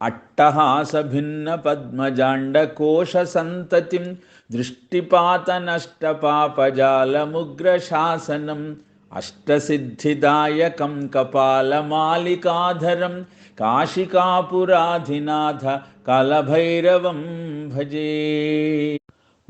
अट्टहासभिन्नपद्मजाण्डकोशसन्ततिं दृष्टिपातनष्टपापजालमुग्रशासनम् अष्टसिद्धिदायकं कपालमालिकाधरं काशिकापुराधिनाथ कलभैरवम् भजे।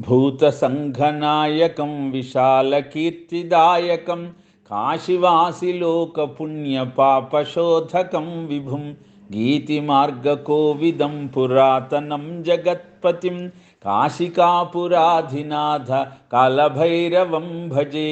भूतसङ्घनायकं विशालकीर्तिदायकं काशिवासिलोकपुण्यपापशोधकं विभुं गीतिमार्गकोविदं पुरातनं जगत्पतिं काशिकापुराधिनाथ कालभैरवं भजे।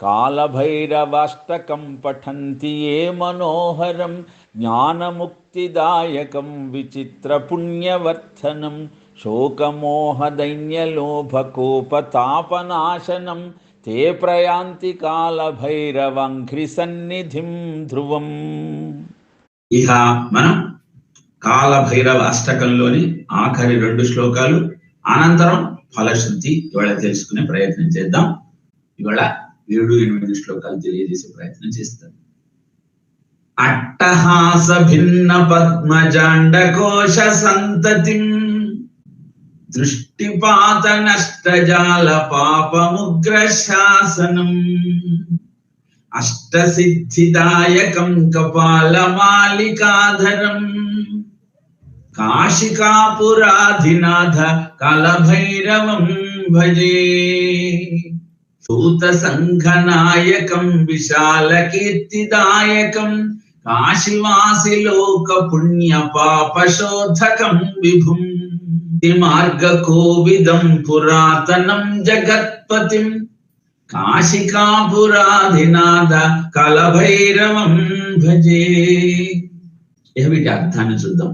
कालभैरवाष्टकं पठन्ति ये मनोहरं ज्ञानमुक्तिदायकं विचित्रपुण्यवर्धनं शोकमोहदैन्यलोभकोपतापनाशनं తే ప్రయాంతి కాలభైరవంఘ్రి సన్నిధిం ధ్రువం ఇహ మనం కాలభైరవ అష్టకంలోని ఆఖరి రెండు శ్లోకాలు అనంతరం ఫలశుద్ధి ఇవాళ తెలుసుకునే ప్రయత్నం చేద్దాం. ఇవాళ ఏడు ఎనిమిది శ్లోకాలు తెలియజేసే ప్రయత్నం చేస్తాం అట్టహాస భిన్న పద్మజాండకోశ సంతతిం దృష్టిపాత నష్టజాల పాపముగ్ర శాసనం అష్టసిద్ధిదాయకం కపాలమాలికాధరం కాశికాపురాధినాథ కలభైరవం భజే భూత సంఘనాయకం విశాల కీర్తిదాయకం కాశీవాసి లోక పుణ్య పాప శోధకం విభుం మార్గ కోవిదం పురాతనం జగత్పతిం కాశికాపురాధినాథ కలభైరవం భజే ఏమిటి అర్థాన్ని చూద్దాం.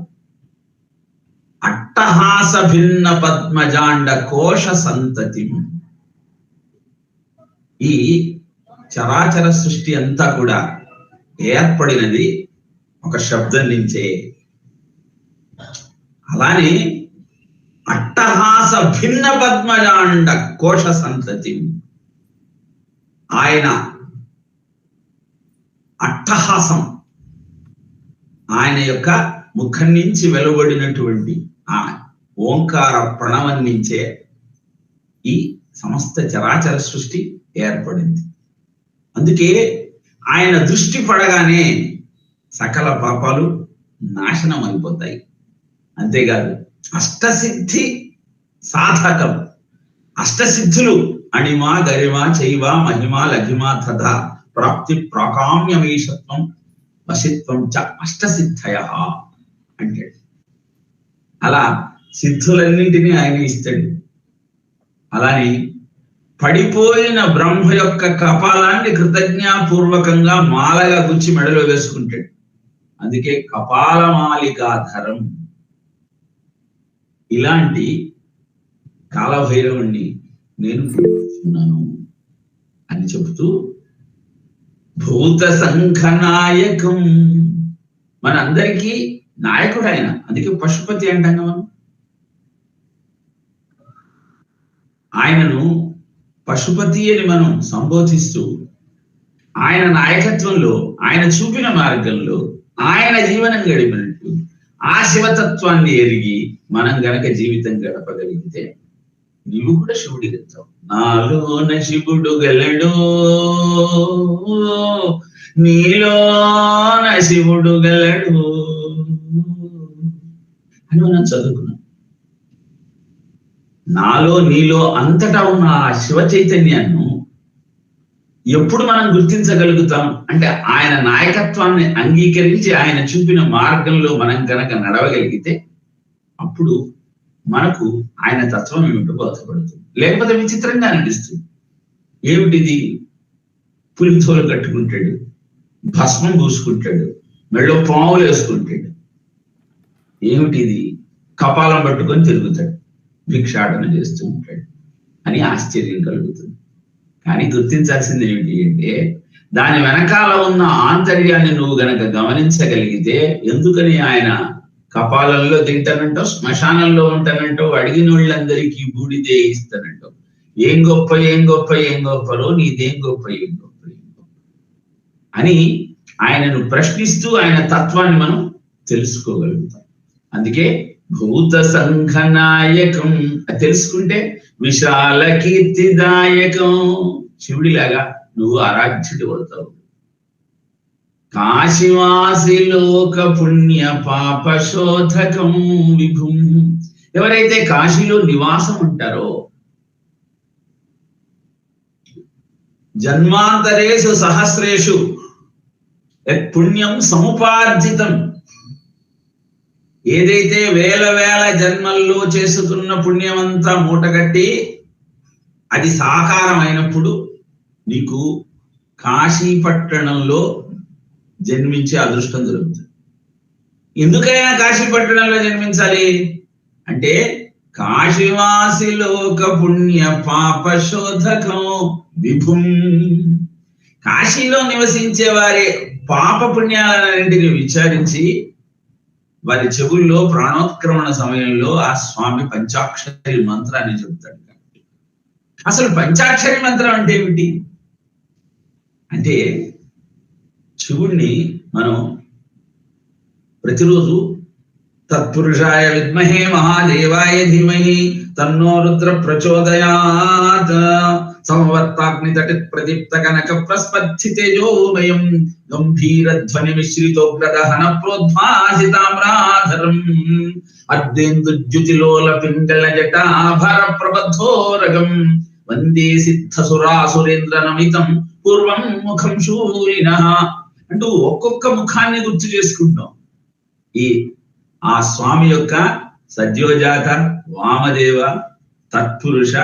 అట్టహాస భిన్న పద్మజాండ కోశ సంతతి. ఈ చరాచర సృష్టి అంతా కూడా ఏర్పడినది ఒక శబ్దం నుంచే. అలానే అట్టహాస భిన్న పద్మజాండ కోశ సంతతి. ఆయన అట్టహాసం. ఆయన యొక్క ముఖం నుంచి వెలువడినటువంటి ఆ ఓంకార ప్రణవం నుంచే ఈ సమస్త చరాచర సృష్టి ఏర్పడింది. అందుకే ఆయన దృష్టి పడగానే సకల పాపాలు నాశనం అయిపోతాయి. అంతేకాదు అష్టసిద్ధి సాధకం. అష్టసిద్ధులు అణిమ గరిమ చైవ మహిమ లఘిమ తథ ప్రాప్తి ప్రాకామ్యమీషత్వం వశిత్వం చ అష్టసిద్ధయ అంటాడు. అలా సిద్ధులన్నింటినీ ఆయన ఇస్తాడు. అలానే పడిపోయిన బ్రహ్మ యొక్క కపాలాన్ని కృతజ్ఞాపూర్వకంగా మాలగా గుచ్చి మెడలో వేసుకుంటాడు. అందుకే కపాలమాలికాధరం. ఇలాంటి కాలభైరవుణ్ణి నేను పూజిస్తున్నాను అని చెబుతూ భూత సంఘ నాయకం మనందరికీ నాయకుడు ఆయన అందుకే పశుపతి అంటాం మనం. ఆయనను పశుపతి అని మనం సంబోధిస్తూ ఆయన నాయకత్వంలో ఆయన చూపిన మార్గంలో ఆయన జీవనం గడిపినట్టు ఆ శివతత్వాన్ని ఎరిగి మనం గనక జీవితం గడపగలిగితే నీవు కూడా శివుడి గెలుతావు నాలోన శివుడు గెలడు నీలోన శివుడు గెలడు అని మనం చదువుకున్నాం. నాలో నీలో అంతటా ఉన్న ఆ శివ చైతన్యాన్ని ఎప్పుడు మనం గుర్తించగలుగుతాం? అంటే ఆయన నాయకత్వాన్ని అంగీకరించి ఆయన చూపిన మార్గంలో మనం కనుక నడవగలిగితే అప్పుడు మనకు ఆయన తత్వం ఏమిటో బోధపడుతుంది. లేకపోతే విచిత్రంగా అనిపిస్తుంది. ఏమిటిది? పులితోలు కట్టుకుంటాడు భస్మం పూసుకుంటాడు మెళ్ళో పాములు వేసుకుంటాడు. ఏమిటిది? కపాలం పట్టుకొని తిరుగుతాడు. భిక్షాటన చేస్తూ ఉంటాడు. అని ఆశ్చర్యం కలుగుతుంది. కానీ గుర్తించాల్సింది ఏమిటి అంటే దాని వెనకాల ఉన్న ఆంతర్యాన్ని నువ్వు గనక గమనించగలిగితే ఎందుకని ఆయన కపాలంలో తింటానంటో శ్మశానంలో ఉంటానంటో అడిగిన వాళ్ళందరికీ బూడిదే ఇస్తానంటో ఏం గొప్ప ఏం గొప్ప ఏం గొప్పలో నీదేం గొప్ప ఏం గొప్ప అని ఆయనను ప్రశ్నిస్తూ ఆయన తత్వాన్ని మనం తెలుసుకోగలుగుతాం. అందుకే భూత సంఘనాయకం అది తెలుసుకుంటే విశాల కీర్తిదాయకం శివుడిలాగా నువ్వు ఆరాధ్యుడు అవుతావు. కాశీవాసి లోక పుణ్య పాప శోధకం విభుం. ఎవరైతే కాశీలో నివాసం ఉంటారో జన్మాంతరేషు సహస్రేషు యత్ పుణ్యం సముపార్జితం. ఏదైతే వేల వేల జన్మల్లో చేసుకున్న పుణ్యమంతా మూటగట్టి అది సాకారం అయినప్పుడు నీకు కాశీ పట్టణంలో జన్మించే అదృష్టం దొరుకుతుంది. ఎందుకైనా కాశీ పట్టణంలో జన్మించాలి? అంటే కాశీవాసి లోక పుణ్య పాప శోధకం విభుం. కాశీలో నివసించే వారి పాప పుణ్యాలన్నింటిని విచారించి వారి చెవుల్లో ప్రాణోత్క్రమణ సమయంలో ఆ స్వామి పంచాక్షరి మంత్రాన్ని చెబుతాడు. అసలు పంచాక్షరి మంత్రం అంటే ఏమిటి? అంటే శివుణ్ణి మనం ప్రతిరోజు తత్పురుషాయ విద్మహే మహాదేవాయ ధీమహి తన్నో రుద్ర ప్రచోదయాత్ సమవర్తాగ్ని తటి ప్రదీప్త కనక ప్రస్పత్తి తేజోమయం గంభీర ధ్వని మిశ్రితోగ్రదహన ప్రోద్భాసితామ్రాధరం అర్ధేందుజ్యుతిలోల పింగళ జటాభర ప్రబద్ధోరగం వందే సిద్ధ సురాసురేంద్ర నమితం పూర్వం ముఖం శూలిన అంటూ ఒక్కొక్క ముఖాన్ని గుర్తు చేసుకుంటాం. ఈ ఆ స్వామి యొక్క సద్యోజాత వామదేవ తత్పురుష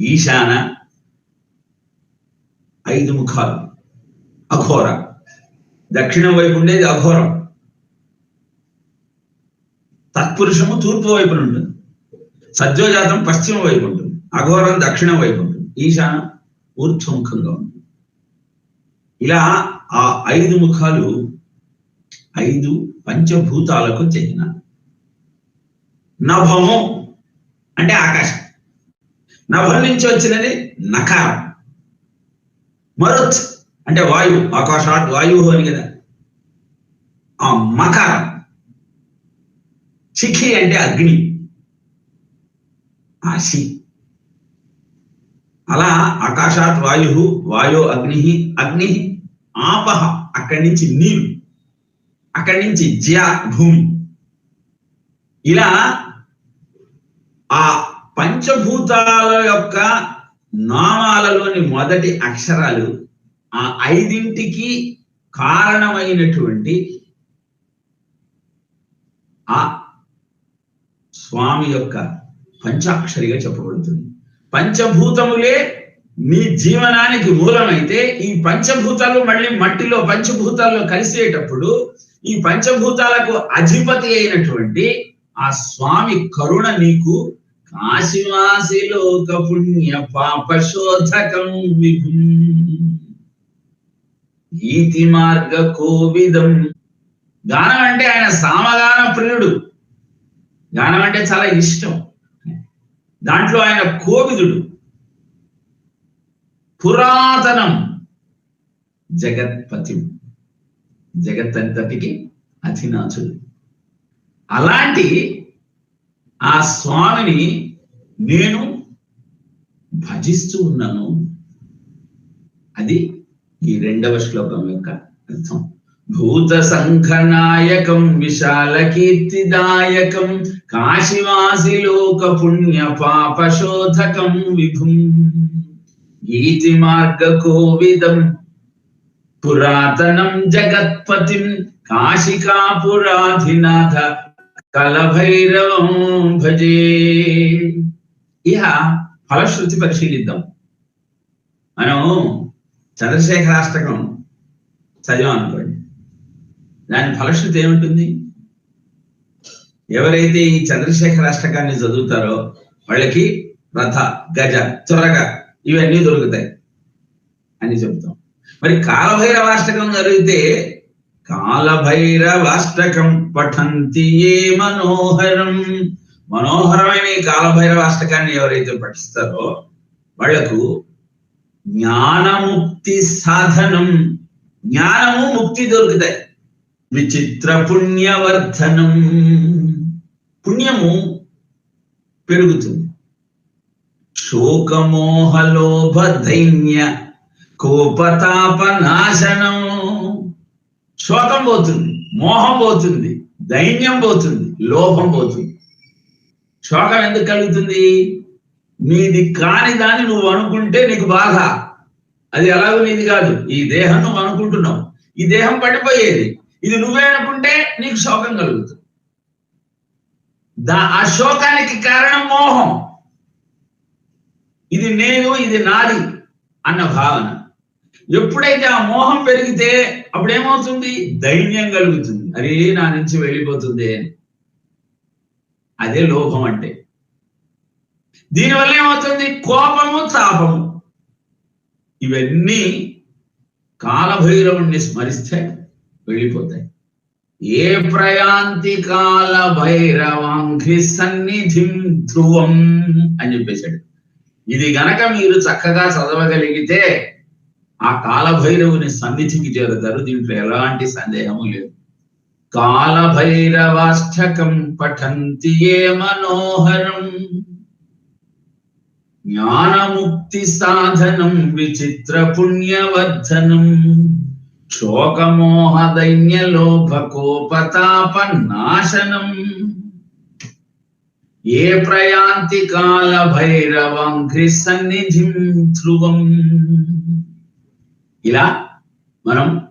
ఈశాన ఐదు ముఖాలు. అఘోర. దక్షిణం వైపు ఉండేది అఘోరం. తత్పురుషము తూర్పు వైపున ఉంటుంది. సద్యోజాతం పశ్చిమ వైపు ఉంటుంది. అఘోరం దక్షిణం వైపు ఉంటుంది. ఈశానం ఊర్ధ్వముఖంగా ఉంటుంది. ఇలా ఆ ఐదు ముఖాలు ఐదు పంచభూతాలకు చెందిన. నభము అంటే ఆకాశం. నభం నుంచి వచ్చినది నకారం. మరుత్ అంటే వాయువు ఆకాశాత్ వాయువు అని కదా. ఆ మకారం. శిఖి అంటే అగ్ని. ఆ శి అలా ఆకాశాత్ వాయు వాయో అగ్ని అగ్ని ఆపహ అక్కడి నుంచి నీరు. అక్కడి నుంచి జ్యా భూమి. ఇలా ఆ పంచభూతాల యొక్క నామాలలోని మొదటి అక్షరాలు ఆ ఐదింటికి కారణమైనటువంటి ఆ స్వామి యొక్క పంచాక్షరిగా చెప్పబడుతుంది. పంచభూతములే నీ జీవనానికి మూలమైతే ఈ పంచభూతాలు మళ్ళీ మట్టిలో పంచభూతాల్లో కలిసేటప్పుడు ఈ పంచభూతాలకు అధిపతి అయినటువంటి ఆ స్వామి కరుణ నీకు కాశీవాసి లోక పుణ్య పాప శోధకం విభుం. ఈతి మార్గ కోవిదం. గానం అంటే ఆయన సామగాన ప్రియుడు. గానం అంటే చాలా ఇష్టం. దాంట్లో ఆయన కోవిదుడు. పురాతనం జగత్పతి. జగత్ అంతటికి అధినాథుడు. అలాంటి ఆ స్వామిని నేను భజిస్తూ ఉన్నాను. అది ఈ రెండవ శ్లోకం యొక్క అర్థం. భూత సంఘనాయకం విశాల కీర్తిదాయకం కాశీవాసి లోక పుణ్య పాప శోధకం విభుం. గీతి మార్గ కోవిదం పురాతనం జగత్పతిం కాశికాపురాధినాథ కలభైరవం భజే. ఇహ ఫలశ్రుతి పరిశీలిద్దాం. మనం చంద్రశేఖరాష్టకం చదివాం అనుకోండి. దాని ఫలశ్రుతి ఏముంటుంది? ఎవరైతే ఈ చంద్రశేఖరాష్టకాన్ని చదువుతారో వాళ్ళకి రథ గజ త్వరగా ఇవన్నీ దొరుకుతాయి అని చెప్తాం మరి కాలభైరవాష్టకం జరిగితే కాలభైరవాష్టకం పఠంతి ఏ మనోహరం. మనోహరమైన ఈ కాలభైరవాష్టకాన్ని ఎవరైతే పఠిస్తారో వాళ్ళకు జ్ఞానముక్తి సాధనం జ్ఞానము ముక్తి దొరుకుతాయి. విచిత్ర పుణ్యవర్ధనం పుణ్యము పెరుగుతుంది. శోకమోహలోభ దైన్య కోపతాప నాశనం శోకం పోతుంది మోహం పోతుంది దైన్యం పోతుంది లోభం పోతుంది. శోకం ఎందుకు కలుగుతుంది? నీది కాని దాన్ని నువ్వు అనుకుంటే నీకు బాధ. అది ఎలాగో నీది కాదు. ఈ దేహం నువ్వు అనుకుంటున్నావు. ఈ దేహం పడిపోయేది. ఇది నువ్వే అనుకుంటే నీకు శోకం కలుగుతుంది. దా ఆ శోకానికి కారణం మోహం. ఇది నేను ఇది నాది అన్న భావన. ఎప్పుడైతే ఆ మోహం పెరిగితే అప్పుడు ఏమవుతుంది ధైర్యం కలుగుతుంది. అరే నా నుంచి వెళ్ళిపోతుంది. అని అదే లోభం అంటే. దీనివల్ల ఏమవుతుంది? కోపము తాపము ఇవన్నీ కాలభైరవుణ్ణి స్మరిస్తే వెళ్ళిపోతాయి. ఏ ప్రయాంతి కాల భైరవాంఘ్రి సన్నిధిం ధ్రువం అని చెప్పేశాడు. ఇది గనక మీరు చక్కగా చదవగలిగితే ఆ కాలభైరవుని సన్నిధికి చేరతారు. దీంట్లో ఎలాంటి సందేహము లేదు. కాలభైరవాష్టకం పఠంతి ఏ మనోహరం. జ్ఞానముక్తి సాధనం విచిత్ర పుణ్యవర్ధనం. శోకమోహ దైన్య లోభ నాశనం. ఏ ప్రయాంతి కాల భైరవం సన్నిధిం ధ్రువం. ఇలా మనం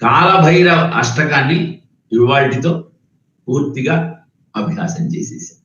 కాలభైరవ అష్టకాన్ని ఇవాటితో పూర్తిగా అభ్యాసం చేసేసాం.